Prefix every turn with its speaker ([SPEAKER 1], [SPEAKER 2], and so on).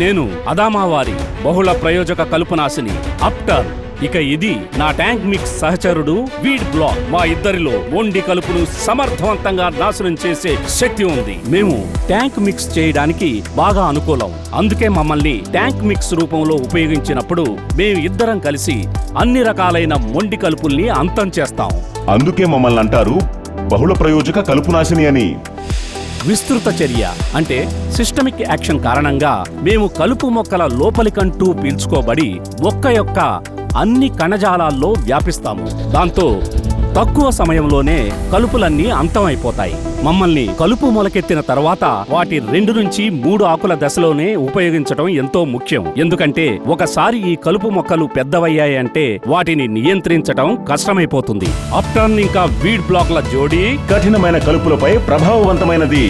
[SPEAKER 1] నేను అదామావారి బహుళ ప్రయోజక కలుపునాశిని అప్టర్. ఇక ఇది నా ట్యాంక్ మిక్స్ సహచరుడు వీడ్ బ్లాక్. మా ఇద్దరిలో మొండి కలుపును సమర్థవంతంగా నాశనం చేసే శక్తి ఉంది. మేము ట్యాంక్ మిక్స్ చేయడానికి బాగా అనుకూలం. అందుకే మమ్మల్ని ట్యాంక్ మిక్స్ రూపంలో ఉపయోగించినప్పుడు మేము ఇద్దరం కలిసి అన్ని రకాలైన మొండి కలుపుల్ని అంతం చేస్తాం.
[SPEAKER 2] అందుకే మమ్మల్ని అంటారు బహుళ ప్రయోజక కలుపునాశిని అని.
[SPEAKER 1] విస్తృత చర్య. అంటే సిస్టమిక్ యాక్షన్ కారణంగా మేము కలుపు మొక్కల లోపలికంటూ పీల్చుకోబడి మొక్క యొక్క అన్ని కణజాలాల్లో వ్యాపిస్తాము. దాంతో తక్కువ సమయంలోనే కలుపులన్నీ అంతమైపోతాయి. మమ్మల్ని కలుపు మొలకెత్తిన తర్వాత వాటి రెండు నుంచి మూడు ఆకుల దశలోనే ఉపయోగించడం ఎంతో ముఖ్యం. ఎందుకంటే ఒకసారి ఈ కలుపు మొక్కలు పెద్దవయ్యాయంటే వాటిని నియంత్రించడం కష్టమైపోతుంది. అప్టర్న్ ఇంకా వీడ్ బ్లాక్ల జోడీ
[SPEAKER 2] కఠినమైన కలుపులపై ప్రభావవంతమైనది.